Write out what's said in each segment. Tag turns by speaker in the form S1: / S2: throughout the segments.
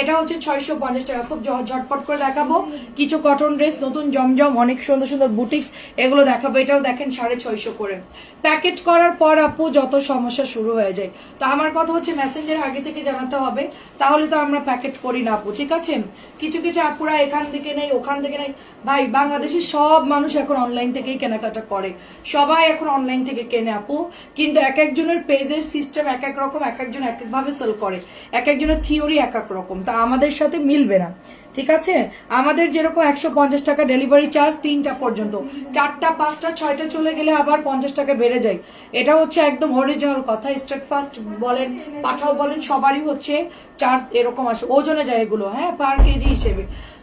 S1: এটা হচ্ছে ছয়শো পঞ্চাশ টাকা। খুব ঝটপট করে দেখাবো। কিছু কটন ড্রেস নতুন জমজম, অনেক সুন্দর সুন্দর বুটিক্স এগুলো দেখাবো। এটাও দেখেন সাড়ে ছয়শো করে। প্যাকেট করার পর আপু যত সমস্যা শুরু হয়ে যায়। তো আমার কথা হচ্ছে মেসেঞ্জার আগে থেকে জানাতে হবে। তাহলে তো আমরা প্যাকেট করি না আপু, ঠিক আছে? কিছু কিছু আপুরা এখান থেকে নেই, ওখান থেকে নেই। ভাই, বাংলাদেশের সব মানুষ এখন অনলাইন থেকেই কেনাকাটা করে। সবাই এখন অনলাইন থেকে কেনে আপু। কিন্তু এক একজনের পেজের সিস্টেম এক এক রকম, এক একজন এক একভাবে সেল করে। এক একজনের থিওরি এক এক রকম। তা আমাদের সাথে মিলবে না। ঠিক আছে? আমাদের যেরকম একশো পঞ্চাশ টাকা ডেলিভারি চার্জ তিনটা পর্যন্ত। চারটা, পাঁচটা, ছয়টা চলে গেলে আবার পঞ্চাশ টাকা বেড়ে যায়। এটা হচ্ছে একদম অরিজিনাল কথা স্টেট ফার্স্ট বলেন, পাঠাও বলেন, সবারই হচ্ছে চার্জ এরকম আসে। ওজনে যায় এগুলো হ্যাঁ পার কেজি হিসেবে।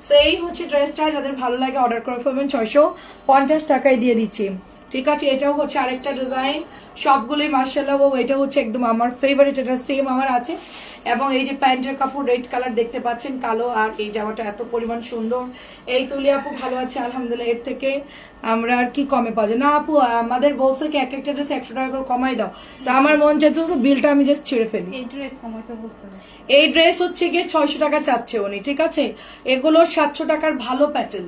S1: সেই হচ্ছে ড্রেসটা যাদের ভালো লাগে অর্ডার করে ফেলবেন, ছয়শো পঞ্চাশ টাকায় দিয়ে দিচ্ছি। ঠিক আছে এটাও হচ্ছে আরেকটা ডিজাইন সবগুলোই মার্শাল্লাহ ও এটা হচ্ছে একদম আমার ফেভারিট এটা সেম আমার আছে। এবং এই যে প্যান্টের কাপড় রেড কালার দেখতে পাচ্ছেন কালো আর এই জামাটা এত পরিমাণ সুন্দর। এই তুলি আপু ভালো আছে আলহামদুলিল্লাহ এর থেকে আমরা আর কি কমে পাওয়া যায়। না আপু আমাদের বলছে কি এক একটা ড্রেস একশো টাকা করে কমাই দাও। তো আমার মন চাইতেছিল বিলটা আমি জাস্ট ছিঁড়ে ফেলি।
S2: এই ড্রেস কমাইতে বলছে।
S1: এই ড্রেস হচ্ছে গিয়ে ছয়শো টাকা চাচ্ছে উনি ঠিক আছে? এগুলো সাতশো টাকার ভালো প্যাটার্ন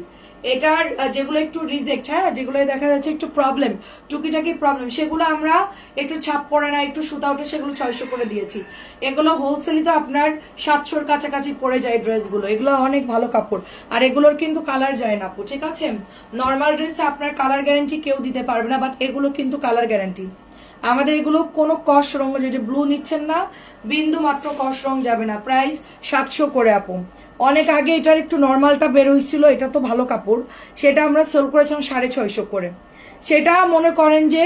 S1: এটার যেগুলো একটু রিজেক্ট হ্যাঁ যেগুলো দেখা যাচ্ছে একটু প্রবলেম টুকিটাকি প্রবলেম সেগুলো আমরা একটু ছাপ পড়ে না, একটু সুতা উঠে সেগুলো ছয়শো করে দিয়েছি। এগুলো হোলসেলই তো আপনার সাতশোর কাছাকাছি পড়ে যায় ড্রেসগুলো, এগুলো অনেক ভালো কাপড়, আর এগুলোর কিন্তু কালার যায় না আপু, ঠিক আছে? নর্মাল ড্রেসে আপনার কালার গ্যারেন্টি কেউ দিতে পারবে না বাট এগুলো কিন্তু কালার গ্যারেন্টি আমাদের এগুলো কোনো কস রঙ যেটা ব্লু নিচ্ছেন না বিন্দু মাত্র কস রং যাবে না প্রাইস সাতশো করে আপু। অনেক আগে এটার একটু নর্মালটা বের হয়েছিল, এটা তো ভালো কাপড়। সেটা আমরা সেল করেছিলাম সাড়ে ছয়শো করে। সেটা মনে করেন যে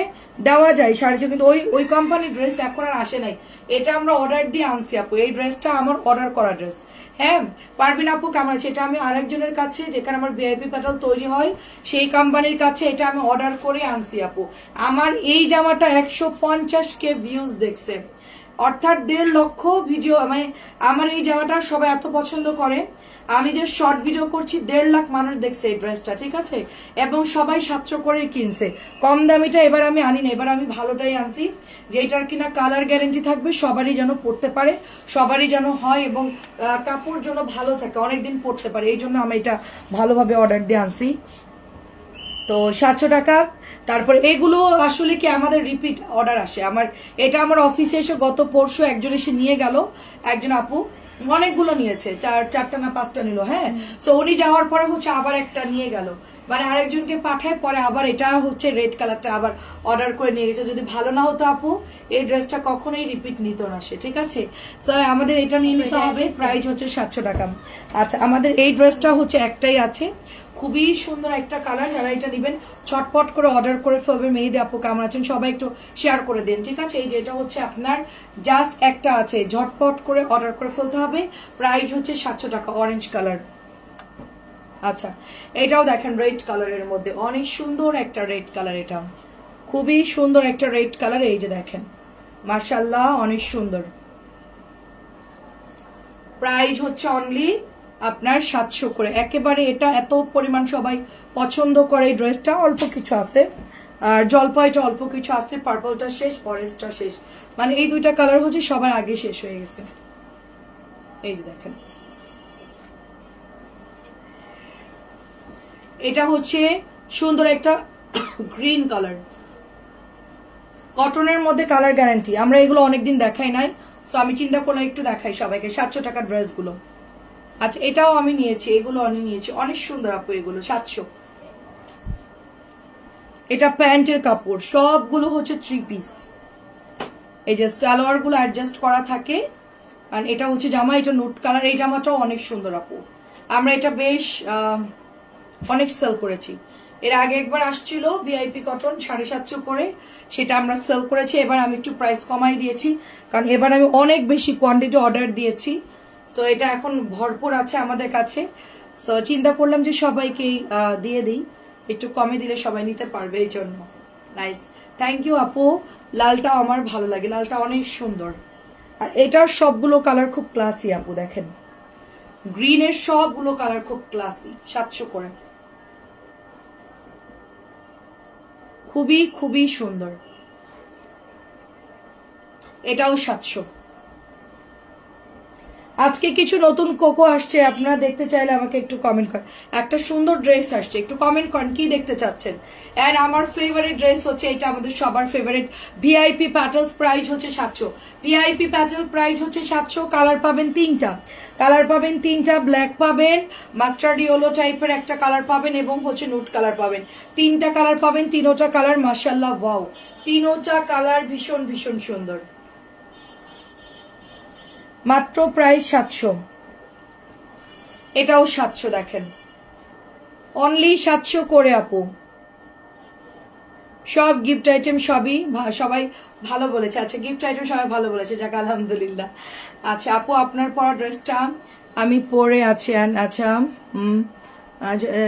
S1: দেওয়া যায় সাড়ে ছয়, কিন্তু ওই ওই কোম্পানির ড্রেস এখন আর আসে নাই। এটা আমরা অর্ডার দিয়ে আনছি আপু, এই ড্রেসটা আমার অর্ডার করা ড্রেস হ্যাঁ পারবিন আপু কেমন আছে? এটা আমি আরেকজনের কাছে, যেখানে আমার ভিআইপি প্যাটাল তৈরি হয়, সেই কোম্পানির কাছে এটা আমি অর্ডার করে আনছি আপু। আমার এই জামাটা একশো পঞ্চাশ কে ভিউজ দেখছে। অর্থাৎ দেড় লক্ষ ভিডিও মানে আমার এই জামাটা সবাই এত পছন্দ করে। আমি যে শর্ট ভিডিও করছি, দেড় লাখ মানুষ দেখছে এই ড্রেসটা ঠিক আছে? এবং সবাই সাতশো করেই কিনছে। কম দামিটা এবার আমি আনি না, এবার আমি ভালোটাই আনছি যেটার কিনা কালার গ্যারেন্টি থাকবে, সবারই যেন পড়তে পারে, সবারই যেন হয় এবং কাপড় যেন ভালো থাকে, অনেকদিন পড়তে পারে, এই জন্য আমি এটা ভালোভাবে অর্ডার দিয়ে আনছি। তো সাতশো টাকা তারপর এগুলো আসলে কি আমাদের রিপিট অর্ডার আসে। আমার এটা আমার অফিসে এসে গত পরশু একজন এসে নিয়ে গেল একজন আপু অনেকগুলো নিয়েছে চার চারটা না পাঁচটা নিল হ্যাঁ? সো উনি যাওয়ার পরে হচ্ছে আবার একটা নিয়ে গেল। মানে আরেকজনকে পাঠায় পরে আবার এটা হচ্ছে রেড কালারটা আবার অর্ডার করে নিয়ে গেছে। যদি ভালো না হতো আপু এই ড্রেসটা কখনোই রিপিট নিত না সে ঠিক আছে? সো আমাদের এটা নিয়ে নিতে হবে প্রাইস হচ্ছে সাতশো টাকা। আচ্ছা আমাদের এই ড্রেসটা হচ্ছে একটাই আছে। খুবই সুন্দর একটা কালার যারা এটা নেবেন ছটপট করে অর্ডার করে ফেলবেন মেহেদি আপু কেমন আছেন? সবাই একটু শেয়ার করে দিন, ঠিক আছে? এই যেটা হচ্ছে আপনার জাস্ট একটা আছে, ঝটপট করে অর্ডার করে ফেলতে হবে। প্রাইস হচ্ছে সাতশো টাকা অরেঞ্জ কালার আচ্ছা এটাও দেখেন রেড কালারের মধ্যে। অনেক সুন্দর একটা রেড কালার এটা। খুবই সুন্দর একটা রেড কালার এই যে দেখেন। মার্শাল্লাহ অনেক সুন্দর। প্রাইস হচ্ছে অনলি আপনার সাতশো করে। একেবারে এটা এত পরিমাণ সবাই পছন্দ করে। এই ড্রেসটা অল্প কিছু আছে। আর জলপাইটা অল্প কিছু আছে। পার্পলটা শেষ অরেঞ্জটা শেষ। মানে এই দুইটা কালার হচ্ছে সবার আগে শেষ হয়ে গেছে। এই যে দেখেন। এটা হচ্ছে সুন্দর একটা গ্রিন কালার। কটনের মধ্যে কালার গ্যারান্টি। আমরা এগুলো অনেকদিন দেখাই নাই। সো আমি চিন্তা করলাম একটু দেখাই সবাইকে। সাতশো টাকার ড্রেসগুলো। আচ্ছা এটাও আমি নিয়েছি, এগুলো আমি নিয়েছি। অনেক সুন্দর আপু এগুলো, সাতশো। এটা প্যান্টের কাপড়, সবগুলো হচ্ছে থ্রি পিস এই যে সালোয়ারগুলো অ্যাডজাস্ট করা থাকে আর এটা হচ্ছে জামা, এটা নোট কালার এই জামাটাও অনেক সুন্দর আপু। আমরা এটা বেশ অনেক সেল করেছি। এর আগে একবার আসছিল ভিআইপি কটন সাড়ে সাতশো করে। সেটা আমরা সেল করেছি, এবার আমি একটু প্রাইস কমাই দিয়েছি। কারণ এবার আমি অনেক বেশি কোয়ান্টিটি অর্ডার দিয়েছি। তো এটা এখন ভরপুর আছে আমাদের কাছে। সো চিন্তা করলাম যে সবাইকে দিয়ে দিই। একটু কমে দিলে সবাই নিতে পারবে এই জন্য। নাইস থ্যাংক ইউ আপু। লালটাও আমার ভালো লাগে। লালটা অনেক সুন্দর। আর এটার সবগুলো কালার খুব ক্লাসি আপু, দেখেন। গ্রিনের সবগুলো কালার খুব ক্লাসি সাতশো করে। খুবই খুবই সুন্দর। এটাও সাতশো। আজকে কিছু নতুন কোকো আসছে, আপনারা দেখতে চাইলে আমাকে একটু কমেন্ট করেন একটা সুন্দর ড্রেস আসছে, একটু কমেন্ট করেন, কি দেখতে চাচ্ছেন? অ্যান্ড আমার ফেভারিট ড্রেস হচ্ছে, এটা আমাদের সবার ফেভারিট ভিআইপি প্যাটেলস প্রাইজ হচ্ছে সাতশো। ভিআইপি প্যাটেল প্রাইজ হচ্ছে সাতশো কালার পাবেন তিনটা। কালার পাবেন তিনটা ব্ল্যাক পাবেন মাস্টার্ড ইয়েলো টাইপের একটা কালার পাবেন এবং হচ্ছে নুট কালার পাবেন। তিনটা কালার পাবেন, তিনোটা কালার মাসাল্লাহ ওয়াও তিনোটা কালার ভীষণ ভীষণ সুন্দর। মাত্র প্রায় সাতশো। এটাও সাতশো দেখেন। অনলি সাতশো করে আপু। সব গিফট আইটেম সবই সবাই ভালো বলেছে। আচ্ছা গিফট আইটেম সবাই ভালো বলেছে, যাক, আলহামদুলিল্লাহ। আচ্ছা আপু, আপনার পরা ড্রেসটা আমি পরে আছি আচ্ছা হুম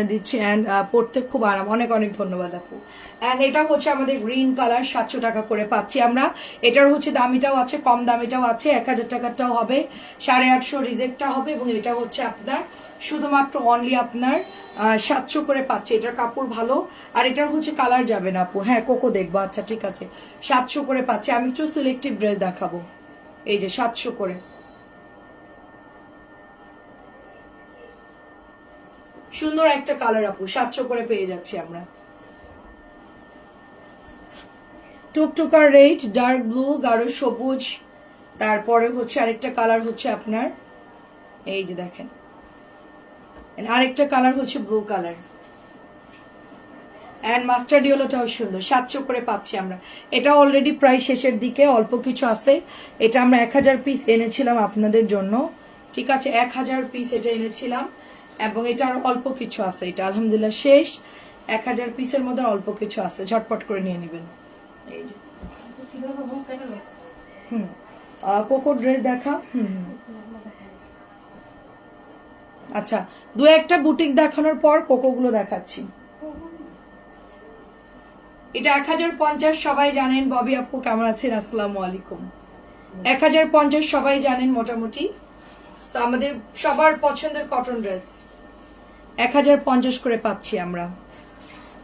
S1: দিচ্ছি অ্যান্ড পড়তে খুব আরাম। অনেক অনেক ধন্যবাদ আপু। অ্যান্ড এটা হচ্ছে আমাদের গ্রিন কালার সাতশো টাকা করে পাচ্ছি আমরা। এটার হচ্ছে দামিটাও আছে, কম দামিটাও আছে, এক হাজার টাকারটাও হবে, সাড়ে আটশো রিজেক্টটা হবে এবং এটা হচ্ছে আপনার, শুধুমাত্র অনলি আপনার সাতশো করে পাচ্ছি। এটার কাপড় ভালো। আর এটার হচ্ছে কালার যাবে না আপু। হ্যাঁ কোকো দেখব। আচ্ছা ঠিক আছে। সাতশো করে পাচ্ছি। আমি একটু সিলেক্টিভ ড্রেস দেখাবো। এই যে, সাতশো করে। সুন্দর একটা কালার আপু সাতশো করে পেয়ে যাচ্ছি আমরা। টুকটুকার রেড ডার্ক ব্লু গাঢ় সবুজ, তারপরে হচ্ছে আরেকটা কালার হচ্ছে আপনার, এই যে দেখেন। আরেকটা কালার হচ্ছে ব্লু কালার অ্যান্ড মাস্টার্ড ইয়েলোটাও সুন্দর সাতশো করে পাচ্ছি আমরা। এটা অলরেডি প্রায় শেষের দিকে, অল্প কিছু আছে। এটা আমরা এক হাজার পিস এনেছিলাম আপনাদের জন্য। ঠিক আছে, এক হাজার পিস এটা এনেছিলাম। এবং এটার অল্প কিছু আছে, এটা আলহামদুলিল্লাহ শেষ। এক হাজার পিসের মধ্যে অল্প কিছু আছে, ঝটপট করে নিয়ে নেবেন। এই যে। হুম কোকো ড্রেস দেখা, হুম। আচ্ছা দু একটা বুটিক্স দেখানোর পর কোকোগুলো দেখাচ্ছি। এটা এক হাজার পঞ্চাশ, সবাই জানেন। ববি আপু, কেমন আছেন? আসসালামু আলাইকুম। এক হাজার পঞ্চাশ, সবাই জানেন মোটামুটি। আমাদের সবার পছন্দের কটন ড্রেস এক হাজার পঞ্চাশ করে পাচ্ছি আমরা।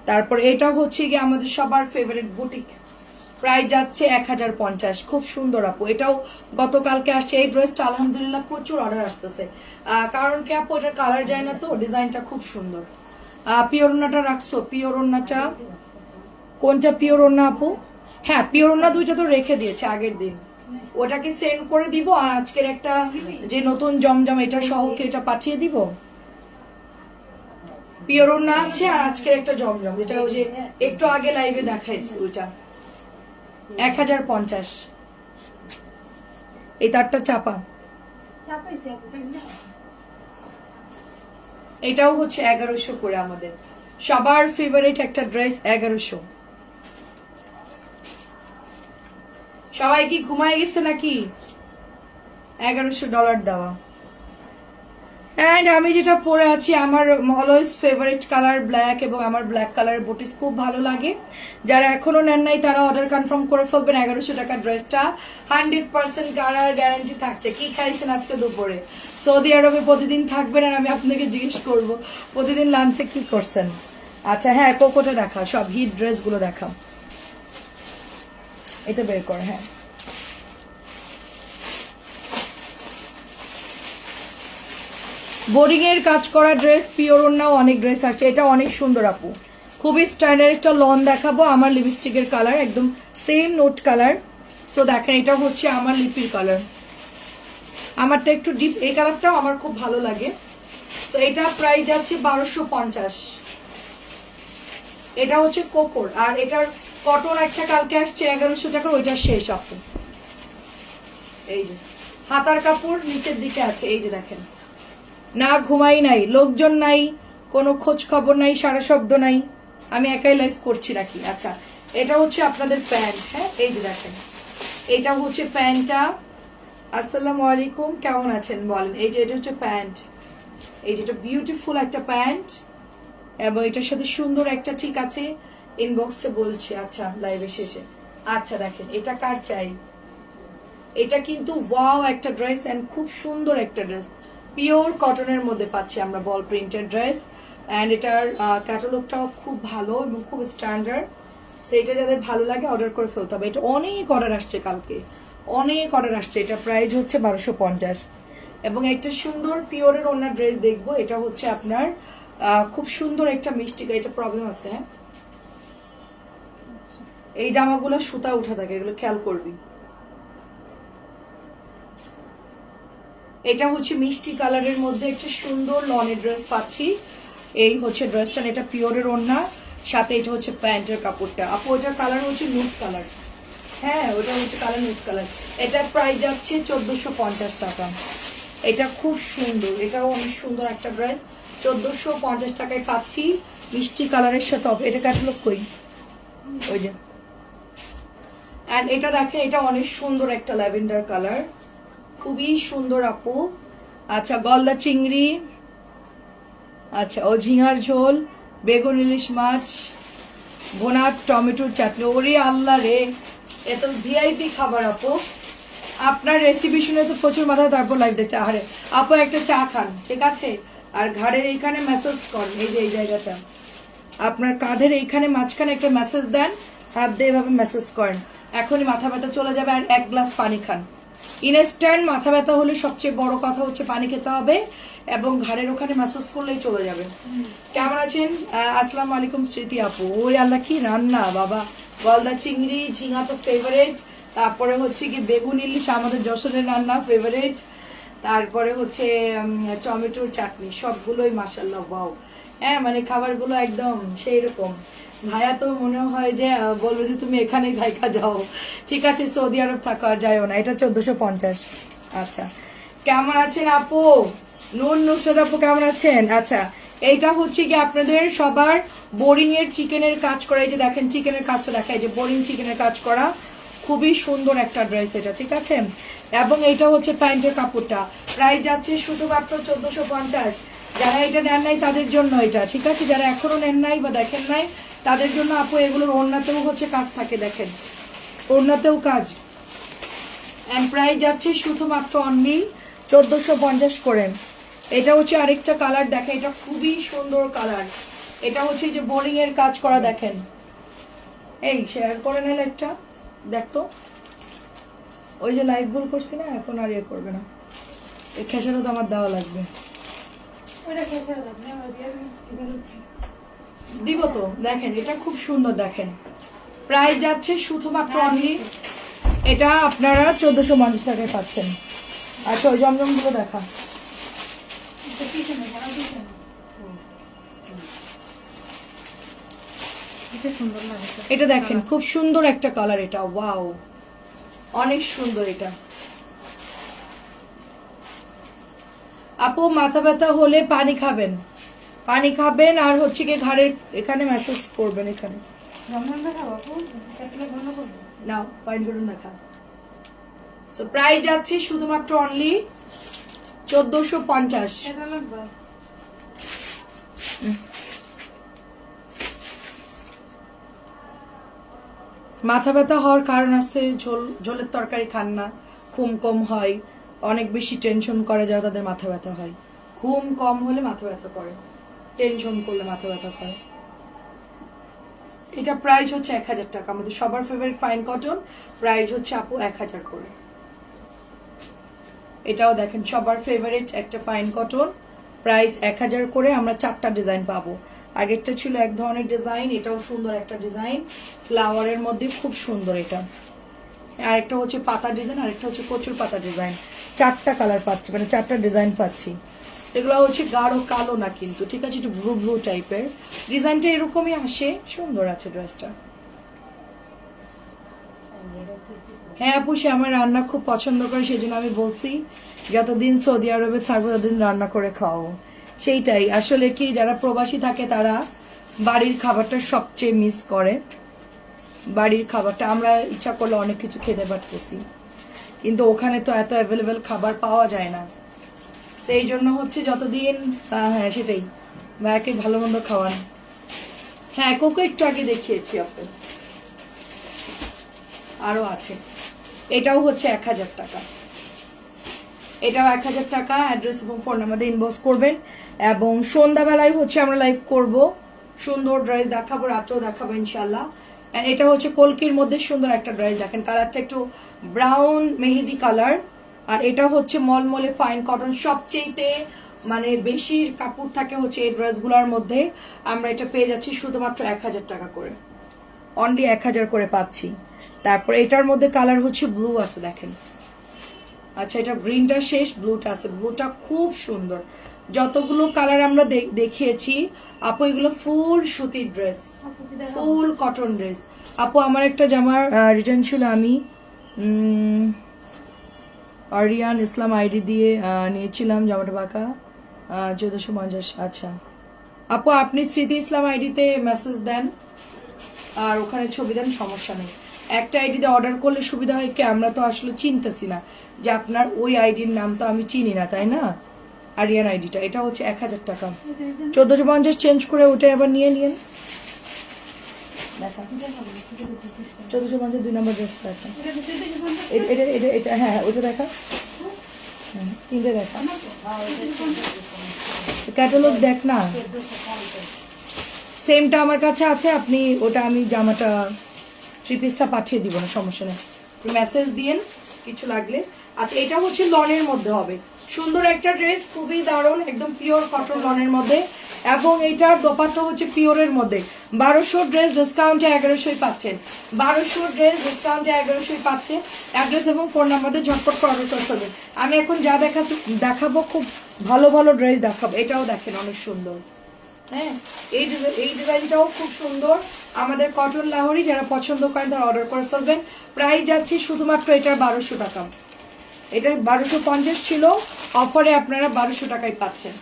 S1: তারপর এটা হচ্ছে গিয়ে আমাদের সবার ফেভারিট বুটিক প্রায় যাচ্ছে এক হাজার পঞ্চাশ। খুব সুন্দর আপু। এটাও গতকালকে আসছে। এই ড্রেসটা আলহামদুলিল্লাহ প্রচুর অর্ডার আসতেছে। কারণ কি আপু, এটার কালার যায় না তো? ডিজাইনটা খুব সুন্দর। পিওর ওন্নাটা রাখছো? পিওর ওন্নাটা কোনটা পিওর ওন্না আপু? হ্যাঁ পিওর ওন্না দুইটা তো রেখে দিয়েছে আগের দিন। ওটাকে সেন্ড করে দিব আর আজকের একটা যে নতুন জমজম এটা সহ কি এটা পাঠিয়ে দিব? পিওর ওন্না আছে আর আজকের একটা জমজম যেটা ওই যে একটু আগে লাইভে দেখাইছি ওইটা। এক হাজার পঞ্চাশ। এই তারটা চাপা। এটাও হচ্ছে এগারোশো করে আমাদের। সবার ফেভারিট একটা ড্রেস এগারোশো। সবাই কি ঘুমায় গেছে নাকি? এগারোশো ডলার দেওয়া। অ্যান্ড আমি যেটা পরে আছি, আমার অলওয়েজ ফেভারিট কালার ব্ল্যাক এবং আমার ব্ল্যাক কালার বুটিস খুব ভালো লাগে। যারা এখনও নেন নাই, তারা অর্ডার কনফার্ম করে ফেলবেন এগারোশো টাকার ড্রেসটা। হান্ড্রেড পার্সেন্ট কালার গ্যারান্টি থাকছে। কি খাইছেন আজকে দুপুরে? সৌদি আরবে প্রতিদিন থাকবেন আর আমি আপনাকে জিজ্ঞেস করব, প্রতিদিন লাঞ্চে কি করছেন? আচ্ছা হ্যাঁ কোকোটা দেখা সব হিট ড্রেসগুলো দেখা এটা বের কর হ্যাঁ। বোরিং এর কাজ করা ড্রেস পিওর অন্যাও অনেক ড্রেস আছে। এটা অনেক সুন্দর, আপু। খুবই স্ট্যান্ডার্ড একটা লন দেখাবো, আমার লিপস্টিকের কালার একদম সেম নোট কালার সো দেখেন, এটা হচ্ছে আমার লিপির কালার আমারটা একটু ডিপ এই কালারটাও আমার খুব ভালো লাগে। সো এটা প্রাইস যাচ্ছে বারোশো পঞ্চাশ। এটা হচ্ছে কোকোর, আর এটার কটন একটা কালকে আসছে এগারোশো টাকা, ওইটা শেষ, আপু। এই যে, হাতার কাপড় নিচের দিকে আছে, এই যে দেখেন। না ঘুমাই নাই, লোকজন নাই, কোনো খোঁজ খবর নাই, সারা শব্দ নাই। আমি একাই লাইভ করছি নাকি? আচ্ছা এটা হচ্ছে আপনাদের প্যান্ট হ্যাঁ? এই যে দেখেন, এটা হচ্ছে প্যান্টটা। আসসালামু আলাইকুম, কেমন আছেন বলেন? এই যে এটা হচ্ছে প্যান্ট। এই যে এটা বিউটিফুল একটা প্যান্ট, এবং এটার সাথে সুন্দর একটা ঠিক আছে ইনবক্সে বলছে আচ্ছা লাইভে শেষে। আচ্ছা দেখেন, এটা কার চাই? এটা কিন্তু ওয়াও একটা ড্রেস এন্ড খুব সুন্দর একটা ড্রেস পিওর কটনের মধ্যে পাচ্ছি আমরা বল প্রিন্টেড ড্রেস অ্যান্ড এটার ক্যাটালগটাও খুব ভালো এবং খুব স্ট্যান্ডার্ড সেইটা যাদের ভালো লাগে অর্ডার করে ফেলতে হবে। এটা অনেক অর্ডার আসছে কালকে। অনেক অর্ডার আসছে। এটা প্রাইস হচ্ছে বারোশো পঞ্চাশ। এবং একটা সুন্দর পিওরের অন্য ড্রেস দেখব। এটা হচ্ছে আপনার খুব সুন্দর একটা মিষ্টি এটা প্রবলেম আছে হ্যাঁ? এই জামাগুলো সুতা উঠা থাকে, এগুলো খেয়াল করবি। এটা হচ্ছে মিষ্টি কালারের মধ্যে একটা সুন্দর লনের ড্রেস পাচ্ছি। এই হচ্ছে ড্রেসটা, এটা পিওরের ওড়না, সাথে এটা হচ্ছে প্যান্টের কাপড়টা। আপু, ওটার কালার হচ্ছে নুট কালার। হ্যাঁ ওটা হচ্ছে কালার নুট কালার। এটার প্রাইস যাচ্ছে চোদ্দোশো পঞ্চাশ টাকা। এটা খুব সুন্দর, এটাও অনেক সুন্দর একটা ড্রেস। চোদ্দোশো পঞ্চাশ টাকায় পাচ্ছি মিষ্টি কালারের সাথে। হবে এটা ক্যাটালগ কই ওই যে। অ্যান্ড এটা দেখেন, এটা অনেক সুন্দর একটা ল্যাভেন্ডার কালার। খুবই সুন্দর আপু। আচ্ছা গলদা চিংড়ি। আচ্ছা ও ঝিঙার ঝোল, বেগুন ইলিশ মাছ ভোনা টমেটোর চাটনি। ওরে আল্লাহ রে এত ভিআইপি খাবার আপু। আপনার রেসিপি শুনে তো প্রচুর মাথা তারপর লাইভ চা আরে আপু, একটা চা খান, ঠিক আছে? আর ঘাড়ের এইখানে মেসেজ করেন এই যে, এই জায়গাটা। আপনার কাঁধের এইখানে মাঝখানে একটা মেসেজ দেন, হাত দিয়ে এভাবে মেসেজ করেন। এখনই মাথা ব্যথা চলে যাবে, আর এক গ্লাস পানি খান। ইনস্ট্যান্ট মাথা ব্যথা হলে সবচেয়ে বড় কথা হচ্ছে পানি খেতে হবে এবং ঘাড়ের ওখানে ম্যাসাজ করলেই চলে যাবে। কেমন আছেন? আসসালামু আলাইকুম স্মৃতি আপু। ওই আল্লাহ কি রান্না, বাবা? গলদা চিংড়ি, ঝিঙা তো ফেভারেট তারপরে হচ্ছে কি বেগুন, ইলিশ, আমাদের যশোরের রান্না ফেভারেট তারপরে হচ্ছে টমেটোর চাটনি, সবগুলোই মাসাল্লাহ বাও হ্যাঁ মানে খাবারগুলো একদম সেই রকম ভাইয়া তো মনে হয় যে বলবে যে তুমি এখানেই থাকা, যাও। ঠিক আছে, সৌদি আরব থাকো আর যাইও না। এটা চোদ্দশো পঞ্চাশ। আচ্ছা। কেমন আছেন আপু? নুন নুসরাত আপু, কেমন আছেন? আচ্ছা। এইটা হচ্ছে কি আপনাদের সবার বোরিং এর চিকেনের কাজ করা। এই যে দেখেন, চিকেনের কাজটা দেখায় যে বোরিং চিকেনের কাজ করা। খুবই সুন্দর একটা ড্রেস এটা, ঠিক আছে? এবং এইটা হচ্ছে প্যান্টের কাপড়টা। প্রাইস যাচ্ছে শুধুমাত্র চোদ্দশো পঞ্চাশ। যারা এটা নেন নাই তাদের জন্য এটা। ঠিক আছে? যারা এখনও নেন নাই বা দেখেন নাই, তাদের জন্য আপু এগুলোর ওড়নাতেও হচ্ছে কাজ থাকে, দেখেন। ওড়নাতেও কাজ। অ্যান্ড প্রাইস যাচ্ছে শুধুমাত্র অনলি চোদ্দোশো পঞ্চাশ করে এটা হচ্ছে আরেকটা কালার দেখেন, এটা খুবই সুন্দর কালার এটা হচ্ছে যে বোরিং এর কাজ করা, দেখেন। এই শেয়ার করে নিলে একটা। দেখতো ওই যে লাইভ ভুল করছি না, এখন আর ইয়ে করবে না। এই খেসারও তো আমার দেওয়া লাগবে। দিব তো দেখেন এটা খুব সুন্দর দেখেন। প্রায় যাচ্ছে শুধুমাত্র অনলি এটা আপনারা চোদ্দশো পঞ্চাশ টাকায় পাচ্ছেন। আচ্ছা ওই জমজমগুলো দেখা। এটা দেখেন খুব সুন্দর একটা কালার এটা ওয়াও। অনেক সুন্দর এটা। আপু মাথা ব্যথা হলে পানি খাবেন। পানি খাবেন আর হচ্ছে কি ঘাড়ের এখানে মেসেজ করবেন এখানে। নাও সো প্রাইস যাচ্ছে শুধুমাত্র অনলি চোদ্দশো পঞ্চাশ। মাথা ব্যথা হওয়ার কারণ আছে ঝোল ঝোলের তরকারি খান না ঘুম কম হয়। অনেক বেশি টেনশন করে যারা তাদের মাথা ব্যথা হয়। ঘুম কম হলে মাথা ব্যথা করে টেনশন করলে মাথা ব্যথা করে। এটা প্রাইস হচ্ছে এক হাজার টাকা। আমাদের সবার ফেভারিট ফাইন কটন প্রাইস হচ্ছে আপু এক হাজার করে। এটাও দেখেন, সবার ফেভারিট একটা ফাইন কটন প্রাইস এক হাজার করে আমরা চারটা ডিজাইন পাবো। আগেরটা ছিল এক ধরনের ডিজাইন এটাও সুন্দর একটা ডিজাইন ফ্লাওয়ারের মধ্যে খুব সুন্দর এটা। আরেকটা হচ্ছে পাতা ডিজাইন আরেকটা হচ্ছে কচুর পাতা ডিজাইন চারটা কালার পাচ্ছি মানে চারটা ডিজাইন পাচ্ছি। সেগুলো হচ্ছে গাঢ় কালো না কিন্তু, ঠিক আছে? একটু ব্লু ব্লু টাইপের ডিজাইনটা এরকমই আসে, সুন্দর আছে ড্রেসটা হ্যাঁ আপু, সে আমার রান্না খুব পছন্দ করে সেই জন্য আমি বলছি, যতদিন সৌদি আরবে থাকব, ততদিন রান্না করে খাও। সেইটাই, আসলে কি, যারা প্রবাসী থাকে, তারা বাড়ির খাবারটা সবচেয়ে মিস করে। বাড়ির খাবারটা, আমরা ইচ্ছা করলে অনেক কিছু খেতে পারতেছি। কিন্তু ওখানে তো এত অ্যাভেলেবেল খাবার পাওয়া যায় না। সেই জন্য হচ্ছে যতদিন হ্যাঁ সেটাই। ভাইয়াকে ভালো মন্দ খাওয়ান। হ্যাঁ কোকো একটু আগে দেখিয়েছি আপু আরও আছে। এটাও হচ্ছে এক হাজার টাকা। এটাও এক হাজার টাকা অ্যাড্রেস এবং ফোন নাম্বার ইনবক্স করবেন। এবং সন্ধ্যাবেলায় হচ্ছে আমরা লাইভ করব। সুন্দর ড্রেস দেখাবো, রাত্রেও দেখাবো ইনশাল্লাহ এটা হচ্ছে কলকির মধ্যে সুন্দর একটা ড্রেস। দেখেন কালারটা একটু ব্রাউন, মেহেদি কালার। আর এটা হচ্ছে মলমলে ফাইন কটন। সবচেয়েতে মানে বেশি কাপড় থাকে হচ্ছে এই ড্রেসগুলোর মধ্যে। আমরা এটা পেয়ে যাচ্ছি শুধুমাত্র এক হাজার টাকা করে। অনলি এক হাজার করে পাচ্ছি। তারপর এটার মধ্যে কালার হচ্ছে ব্লু আছে, দেখেন। আচ্ছা এটা গ্রিনটা শেষ, ব্লুটা আছে। ব্লুটা খুব সুন্দর। যতগুলো কালার আমরা দেখিয়েছি আপু এগুলো ফুল সুতির ড্রেস? ফুল কটন ড্রেস আপু আমার একটা জামার রিটার্ন ছিল আমি উম, আরিয়ান ইসলাম আইডি দিয়ে নিয়েছিলাম জামাটা বাঁকা চোদ্দশো পঞ্চাশ আচ্ছা। আপু আপনি স্মৃতি ইসলাম আইডিতে মেসেজ দেন আর ওখানে ছবি দেন সমস্যা নেই। একটা আইডিতে অর্ডার করলে সুবিধা হয় কি আমরা তো আসলে চিনতেছি না যে আপনার ওই আইডির নাম তো আমি চিনি না তাই না? আরিয়ান আইডিটা এটা হচ্ছে এক হাজার টাকা। চোদ্দশো পঞ্চাশ চেঞ্জ করে ওটা এবার নিয়ে নিন। চোদ্দশো পঞ্চাশ দুই নম্বর ড্রেসটা একটা।
S2: এটা
S1: এটা এটা হ্যাঁ হ্যাঁ ওটা দেখা। হুম, তিনটে দেখা। ক্যাটালগ দেখ না। সেমটা আমার কাছে আছে আপনি ওটা আমি জামাটা থ্রি পিসটা পাঠিয়ে দিব না সমস্যা নেই। মেসেজ দিয়েন কিছু লাগলে। আচ্ছা এটা হচ্ছে লনের মধ্যে হবে। সুন্দর একটা ড্রেস খুবই দারুণ, একদম পিওর কটন লনের মধ্যে। এবং এটার দোপাট্টা হচ্ছে পিওরের মধ্যে। বারোশো ড্রেস ডিসকাউন্টে এগারোশোই পাচ্ছেন। বারোশো ড্রেস ডিসকাউন্টে এগারোশোই পাচ্ছেন। অ্যাড্রেস এবং ফোন নাম্বারে ঝটপট করে অর্ডার করতে আমি এখন যা দেখাচ্ছি, দেখাবো খুব ভালো ভালো ড্রেস দেখাবো। এটাও দেখেন অনেক সুন্দর। হ্যাঁ এই এই ডিজাইনটাও খুব সুন্দর। আমাদের কটন লাহরি, যারা পছন্দ করেন তারা অর্ডার করে ফেলবেন। প্রাইস যাচ্ছে শুধুমাত্র এটার বারোশো টাকা। এটা বারোশো পঞ্চাশ ছিল। অফারে আপনারা বারোশো টাকায় পাচ্ছেন।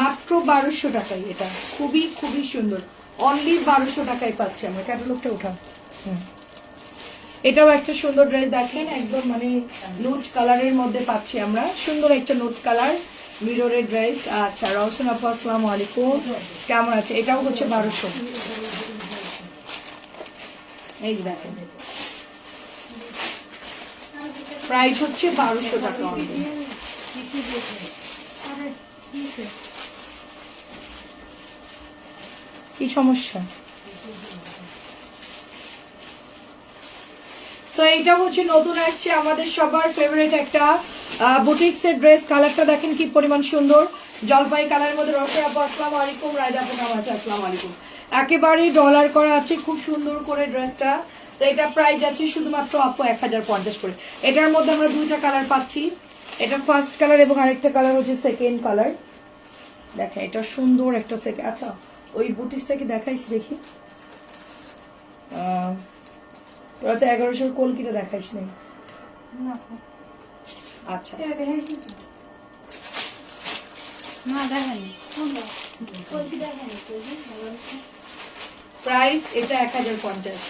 S1: মাত্র বারোশো টাকায় এটা। খুবই খুবই সুন্দর। অনলি বারোশো টাকায় পাচ্ছি আমরা। ক্যাটালগটা উঠা হুম। এটাও একটা সুন্দর ড্রেস দেখেন। একদম মানে নুট কালারের মধ্যে পাচ্ছি আমরা। সুন্দর একটা নুট কালার মিররের ড্রেস আচ্ছা রওশন আপু, আসসালামু আলাইকুম। কেমন আছে? এটাও হচ্ছে বারোশো। এই দেখেন। প্রাইস হচ্ছে বারোশো টাকা
S2: কি
S1: সমস্যা? এইটা হচ্ছে নতুন আসছে আমাদের সবার ফেভারিট একটা বুটিক্সের ড্রেস কালারটা দেখেন কি পরিমাণ সুন্দর। জলপাই কালারের মধ্যে রসের আপু, আসসালামু আলাইকুম। রায়দা আপু আছে, আসসালামু আলাইকুম। একেবারেই ডলার করা আছে, খুব সুন্দর করে ড্রেসটা তো এটা প্রাইস আছে শুধুমাত্র আপু এক হাজার পঞ্চাশ করে। এটার মধ্যে আমরা দুইটা কালার পাচ্ছি। এটা ফার্স্ট কালার এবং আরেকটা কালার হচ্ছে সেকেন্ড কালার দেখেন এটা সুন্দর একটা সেকেন্ড আচ্ছা ওই বুটিসটা কি দেখাইছি দেখি। তোরা তো এগারোশোর কলকিটা দেখাইস নাই। আচ্ছা। প্রাইস এটা এক হাজার পঞ্চাশ।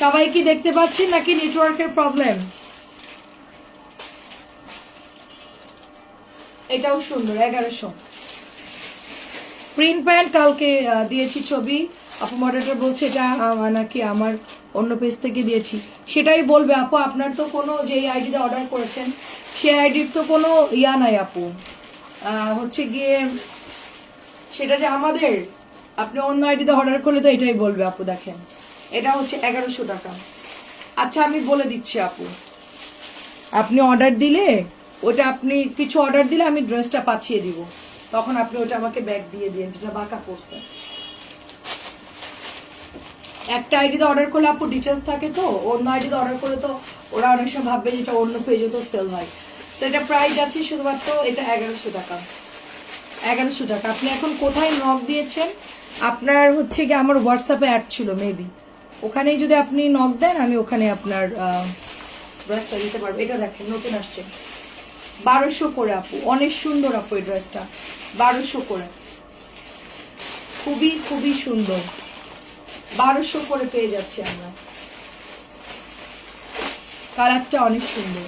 S1: সবাই কি দেখতে পাচ্ছেন নাকি নেটওয়ার্কের প্রবলেম? এটাও সুন্দর, এগারোশো। প্রিন্ট প্যান্ট কালকে দিয়েছি ছবি। আপু মডারেটর বলছে এটা নাকি আমার অন্য পেজ থেকে দিয়েছি। সেটাই বলবে আপু, আপনার তো কোনো যে আইডিতে অর্ডার করেছেন সেই আইডির তো কোনো ইয়া নাই আপু। হচ্ছে গিয়ে সেটা যে আমাদের, আপনি অন্য আইডিতে অর্ডার করলে তো এটাই বলবে আপু, দেখেন। এটা হচ্ছে এগারোশো টাকা। আচ্ছা আমি বলে দিচ্ছি আপু। আপনি অর্ডার দিলে, ওটা আপনি কিছু অর্ডার দিলে আমি ড্রেসটা পাঠিয়ে দিব। তখন আপনি ওটা আমাকে ব্যাগ দিয়ে দিন যেটা বাঁকা পড়ছে। একটা আইডিতে অর্ডার করলে আপু ডিটেলস থাকে তো, অন্য আইডিতে অর্ডার করলে তো ওরা অনেক সময় ভাববে যেটা অন্য পেজে তো সেল হয়। সেটা প্রাইস আছে শুধুমাত্র এটা এগারোশো টাকা। এগারোশো টাকা। আপনি এখন কোথায় নক দিয়েছেন? আপনার হচ্ছে কি আমার হোয়াটসঅ্যাপে অ্যাড ছিল মেবি ওখানেই যদি আপনি নক দেন, আমি ওখানে আপনার ড্রেসটা দিতে পারব। এটা দেখেন, নতুন আসছে। বারোশো করে আপু, অনেক সুন্দর আপু এই ড্রেসটা বারোশো করে। খুবই খুবই সুন্দর। বারোশো করে পেয়ে যাচ্ছি আমরা। কালারটা অনেক সুন্দর।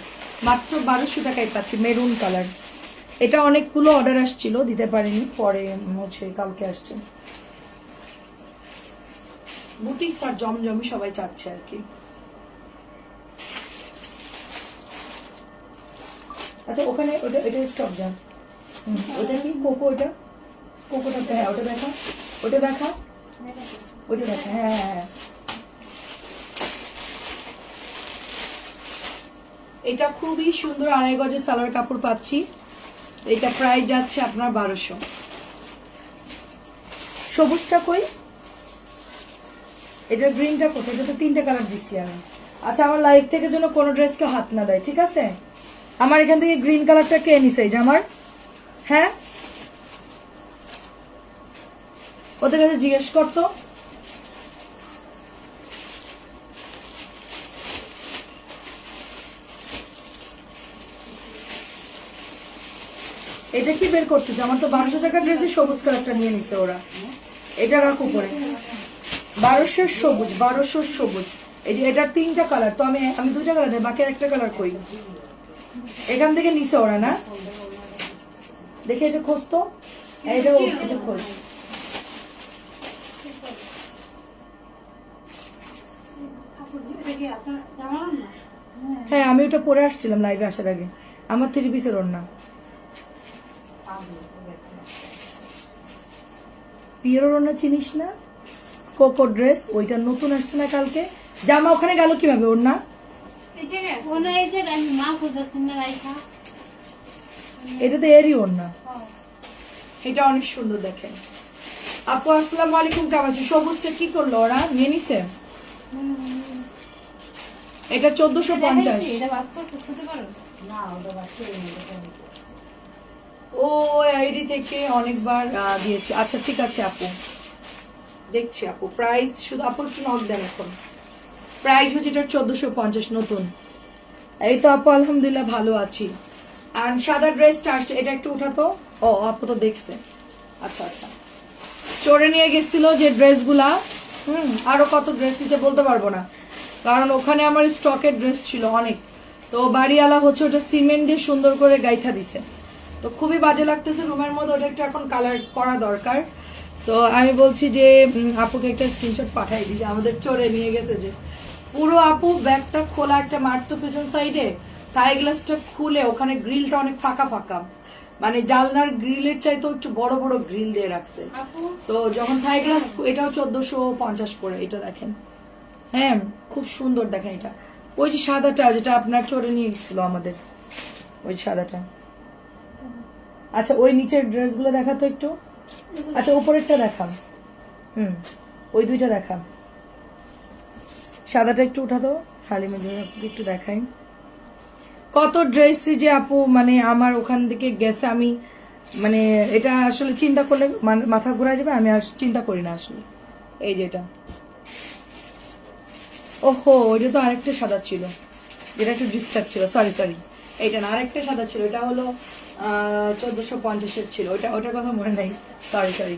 S1: মাত্র বারোশো টাকায় পাচ্ছি, মেরুন কালার। এটা অনেকগুলো অর্ডার আসছিল, দিতে পারিনি, পরে হচ্ছে কালকে আসছে। বুটিক্স আর জমজমি সবাই চাচ্ছে আর কি। আচ্ছা ওখানে ওটা এটা স্টপ যান ওটা কি? কোকো ওটা কোকোটা হ্যাঁ ওটা দেখা। ওটা দেখা? ওটা দেখা হ্যাঁ হ্যাঁ হ্যাঁ। এটা খুবই সুন্দর আড়াই গজের সালোয়ার কাপড় পাচ্ছি। এটা প্রায় যাচ্ছে আপনার বারোশো। সবুজটা কই? এটা গ্রিনটা কোথায়? এটা তো তিনটে কালার দিচ্ছি আমি। আচ্ছা আমার লাইফ থেকে যেন কোনো ড্রেসকে হাত না দেয়, ঠিক আছে? আমার এখান থেকে গ্রিন কালারটা কে নিছে এই আমার? হ্যাঁ? ওদের কাছে জিজ্ঞেস করতো এটা কি বের করতেছে? আমার তো বারোশো টাকার ড্রেসে সবুজ কালারটা নিয়ে নিছে ওরা। এটা রাখ উপরে। বারোশোর সবুজ বারোশোর সবুজ। এই যে এটার তিনটা কালার তো আমি আমি দুটা কালার দেয় বাকি একটা কালার কই এখান থেকে নিচে ওরা, না? দেখে এটা খোঁজ তো। এটা এটা খোঁজ
S2: এটা না
S1: হ্যাঁ আমি ওটা পরে আসছিলাম লাইভে আসার আগে। আমার থ্রি পিসের ওর না পিওর ওড়না চিনিস না? কোকো ড্রেস ওইটা নতুন আসছে না কালকে। জামা ওখানে গেল কীভাবে ওর না? এটা তো এরই ওর না। এটা অনেক সুন্দর দেখেন। আপু আসসালামু আলাইকুম কেমন আছো সবুজটা কি করল ওরা? নিয়ে নিছে? এটা চোদ্দশো পঞ্চাশ। ও আইডি থেকে অনেকবার দিয়েছে। আচ্ছা ঠিক আছে আপু। দেখছি আপু প্রাইস শুধু আপু একটু নক দেন এখন। প্রাইস হচ্ছে এটা চোদ্দশো পঞ্চাশ নতুন। এই তো আপু, আলহামদুলিল্লাহ ভালো আছি। আর সাদা ড্রেসটা আসছে, এটা একটু উঠাতো? ও, আপু তো দেখছে। আচ্ছা আচ্ছা। চড়ে নিয়ে গেছিল যে ড্রেসগুলা হুম, আরও কত ড্রেস নিতে বলতে পারব না। কারণ ওখানে আমার স্টকের ড্রেস ছিল অনেক। তো বাড়িওয়ালা হচ্ছে ওটা সিমেন্ট দিয়ে সুন্দর করে গাইথা দিছে। তো খুবই বাজে লাগতেছে, রুমের মধ্যে ওটা একটু এখন কালার করা দরকার। তো আমি বলছি যে আপুকে একটা স্ক্রিনশট পাঠাই দিই যে আমাদের চড়ে নিয়ে গেছে যে পুরো আপু ব্যাগটা খোলা একটা মারতো পেছন সাইডে থাই গ্লাসটা খুলে ওখানে গ্রিলটা অনেক ফাঁকা ফাঁকা। মানে জালনার গ্রিলের চাইতেও একটু বড় বড় গ্রিল দিয়ে রাখছে। তো যখন থাই গ্লাস এটাও চোদ্দশো পঞ্চাশ করে এটা দেখেন। হ্যাঁ খুব সুন্দর দেখেন এটা। ওই যে সাদাটা যেটা আপনার চড়ে নিয়ে গেছিল আমাদের ওই সাদাটা। আচ্ছা ওই নিচের ড্রেসগুলো দেখাতো একটু। আচ্ছা উপরেরটা দেখাম হুম, ওই দুইটা দেখাম সাদাটা একটু উঠাতো খালি মধ্যে একটু দেখাই। কত ড্রেসই যে আপু মানে আমার ওখান থেকে গেছে, আমি মানে এটা আসলে চিন্তা করলে মাথা ঘোরা যাবে, আমি আর চিন্তা করি না আসলে। এই যেটা ওহো, ওইটা তো আরেকটা সাদা ছিল। যেটা একটু ডিস্টার্ব ছিল। সরি সরি এইটা না, আরেকটা সাদা ছিল। এটা হলো চোদ্দশো পঞ্চাশের ছিল। ওটা ওটার কথা মনে নাই। সরি সরি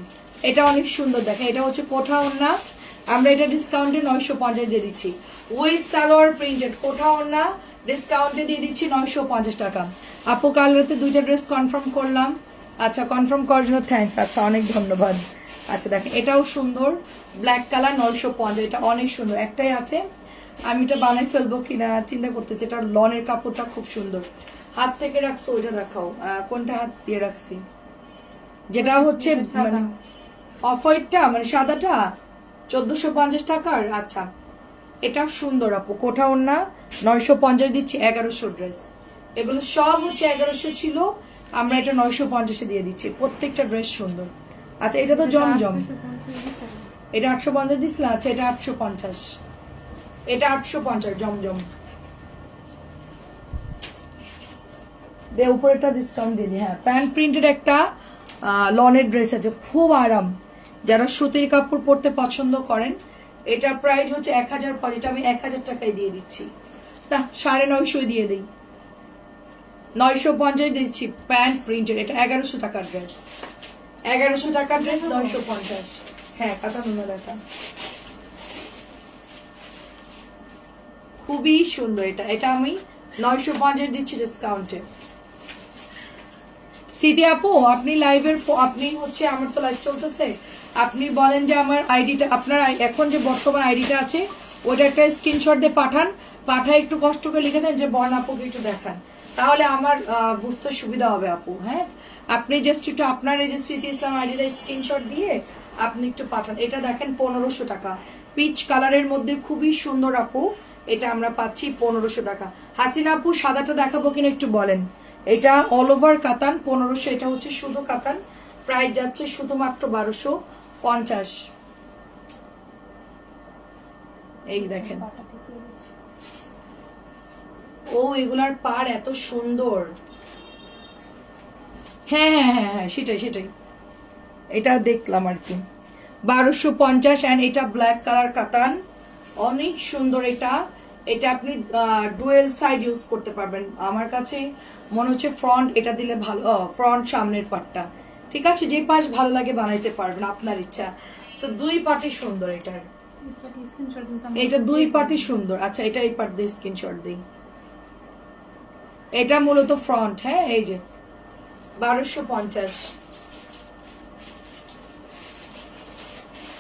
S1: এটা অনেক সুন্দর দেখে। এটা হচ্ছে কোঠা ওন্না আমরা এটা ডিসকাউন্টে নয়শো পঞ্চাশ দিয়ে দিচ্ছি। উইথ সালোয়ার প্রিন্টেড কোঠা ওন্না ডিসকাউন্টে দিয়ে দিচ্ছি নয়শো পঞ্চাশ টাকা। আপু, কাল রাতে দুইটা ড্রেস কনফার্ম করলাম। আচ্ছা কনফার্ম করার জন্য থ্যাঙ্কস আচ্ছা অনেক ধন্যবাদ। আচ্ছা দেখেন, এটাও সুন্দর। ব্ল্যাক কালার নয়শো পঞ্চাশ। এটা অনেক সুন্দর। একটাই আছে। আমি এটা বানাই ফেলব কিনা চিন্তা করতেছি। এটা লনের কাপড়টা খুব সুন্দর। হাত থেকে রাখছো ওইটা দেখাও। কোনটা হাত দিয়ে রাখছি? যেটা হচ্ছে মানে অফ হোয়াইটটা মানে সাদাটা চোদ্দশো পঞ্চাশ টাকার আচ্ছা। এটা সুন্দর আপু। কোঠা না নয়শো পঞ্চাশ দিচ্ছি এগারোশো ড্রেস। এগুলো সব হচ্ছে এগারোশো ছিল আমরা এটা নয়শো পঞ্চাশে দিয়ে দিচ্ছি। প্রত্যেকটা ড্রেস সুন্দর। আচ্ছা এটা তো জমজম। এটা আটশো পঞ্চাশ দিছিলাম আচ্ছা এটা আটশো পঞ্চাশ। এটা আটশো পঞ্চাশ জমজম। দে উপরেটা ডিসকাউন্ট দিয়ে দিই হ্যাঁ। প্যান্ট প্রিন্টেড একটা লনের ড্রেস আছে খুব আরাম। যারা সুতির কাপড় পরতে পছন্দ করেন এটার প্রাইস হচ্ছে এক হাজার পাঁচ এটা আমি এক হাজার টাকায় দিয়ে দিচ্ছি। না সাড়ে নয়শো দিয়ে দিই। নয়শো পঞ্চাশ দিচ্ছি প্যান্ট প্রিন্টেড এটা এগারোশো টাকার ড্রেস এগারোশো টাকার ড্রেস নয়শো পঞ্চাশ। হ্যাঁ কথা মনে দেখা খুবই সুন্দর এটা। এটা আমি নয়শো পঞ্চাশ দিচ্ছি ডিসকাউন্টে সিদি আপু, আপনি লাইভের আপনি হচ্ছে আমার তো লাইভ চলতেছে। আপনি বলেন যে আমার আইডিটা আপনার এখন যে বর্তমান আইডিটা আছে ওটা একটা স্ক্রিনশট দিয়ে পাঠান। পাঠায় একটু কষ্ট করে লিখে দেন যে বর্ণ আপুকে একটু দেখান। তাহলে আমার বুঝতে সুবিধা হবে আপু হ্যাঁ? আপনি জাস্ট একটু আপনার এই যে ইসলাম আইডিটা স্ক্রিনশট দিয়ে আপনি একটু পাঠান। এটা দেখেন পনেরোশো টাকা। পিচ কালারের মধ্যে খুবই সুন্দর আপু। এটা আমরা পাচ্ছি পনেরোশো টাকা। হাসিনা আপু, সাদাটা দেখাবো কিনা একটু বলেন। এটা অল ওভার কাতান, পনেরোশো, এটা হচ্ছে শুধু কাতান। প্রাইস যাচ্ছে শুধুমাত্র বারোশো পঞ্চাশ। এই দেখেন। ও, এগুলার পার এত সুন্দর। হ্যাঁ হ্যাঁ হ্যাঁ হ্যাঁ সেটাই সেটাই। এটা দেখলাম আর কি। বারোশো পঞ্চাশ অ্যান্ড এটা ব্ল্যাক কালার কাতান। অনেক সুন্দর এটা। এটা আপনি ডুয়েল সাইড ইউজ করতে পারবেন। আমার কাছে মনে হচ্ছে ফ্রন্ট এটা দিলে ভালো ফ্রন্ট সামনের পাটটা ঠিক আছে? যে পাশ ভালো লাগে বানাইতে পারবেন আপনার ইচ্ছা। So, দুই পাটি সুন্দর এটার।
S2: এটা
S1: এটা দুই পাটি সুন্দর। আচ্ছা এটা এই পাট দিয়ে স্ক্রিনশট দিই। এটা মূলত ফ্রন্ট হ্যাঁ? এই যে বারোশো পঞ্চাশ।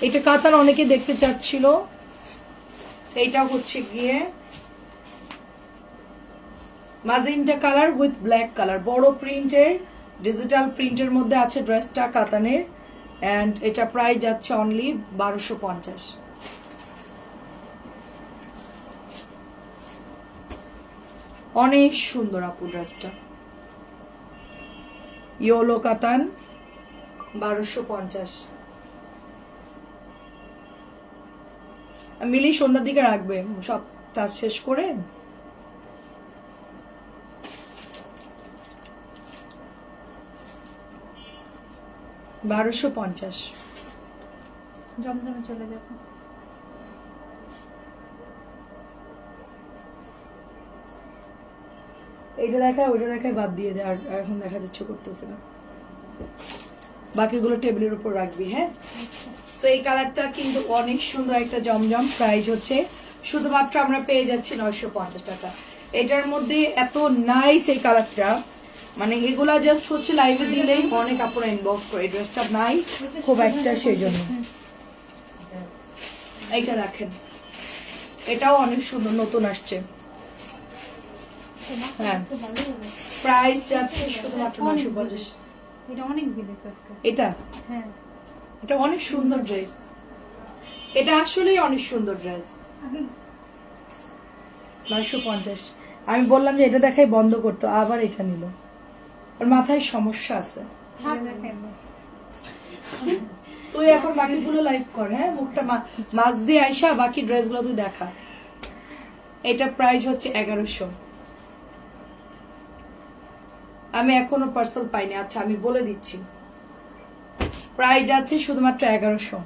S1: এটা কাতার অনেকে দেখতে চাচ্ছিল। এইটা হচ্ছে গিয়ে magenta colour with black colour. বড় প্রিন্টের, ডিজিটাল প্রিন্টের মধ্যে আছে ড্রেসটা কাতানের অ্যান্ড এটা প্রাইস যাচ্ছে অনলি বারোশো পঞ্চাশ। অনেক সুন্দর আপু ড্রেসটা। ইয়োলো কাতান, বারোশো পঞ্চাশ। মিলি সন্ধ্যার দিকে রাখবে। সব কাজ শেষ করে বারোশো পঞ্চাশ।
S2: জমজমে চলে যাব।
S1: এইটা দেখায় ওইটা দেখায় বাদ দিয়ে দে আর আর এখন দেখা যাচ্ছে করতেছে না। বাকিগুলো টেবিলের উপর রাখবি হ্যাঁ? সো এই কালারটা কিন্তু অনেক সুন্দর একটা জমজম প্রাইস হচ্ছে। শুধুমাত্র আমরা পেয়ে যাচ্ছি নয়শো পঞ্চাশ টাকা। এটার মধ্যে এত নাইস এই কালারটা। মানে এগুলা জাস্ট হচ্ছে লাইভে দিলেই অনেক আপনারা ইনবক্স করে। এই ড্রেসটা নাই খুব একটা সেই জন্য এইটা দেখেন। এটাও অনেক সুন্দর নতুন আসছে। হ্যাঁ। প্রাইস যাচ্ছে শুধুমাত্র নয়শো পঞ্চাশ।
S2: এটা অনেক
S1: এটা?
S2: হ্যাঁ।
S1: এটা অনেক সুন্দর ড্রেস। এটা আসলেই অনেক সুন্দর ড্রেস। নয়শো পঞ্চাশ। আমি বললাম যে এটা দেখাই বন্ধ করতো আবার এটা নিল। ওর মাথায় সমস্যা আছে। তুই এখন বাকিগুলো লাইভ কর হ্যাঁ? মুখটা মাস্ক দিয়ে আইসা বাকি ড্রেসগুলো তুই দেখা। এটা প্রাইস হচ্ছে এগারোশো। আমি এখনও পার্সেল পাইনি। আচ্ছা আমি বলে দিচ্ছি। প্রাইস যাচ্ছে শুধুমাত্র এগারোশো।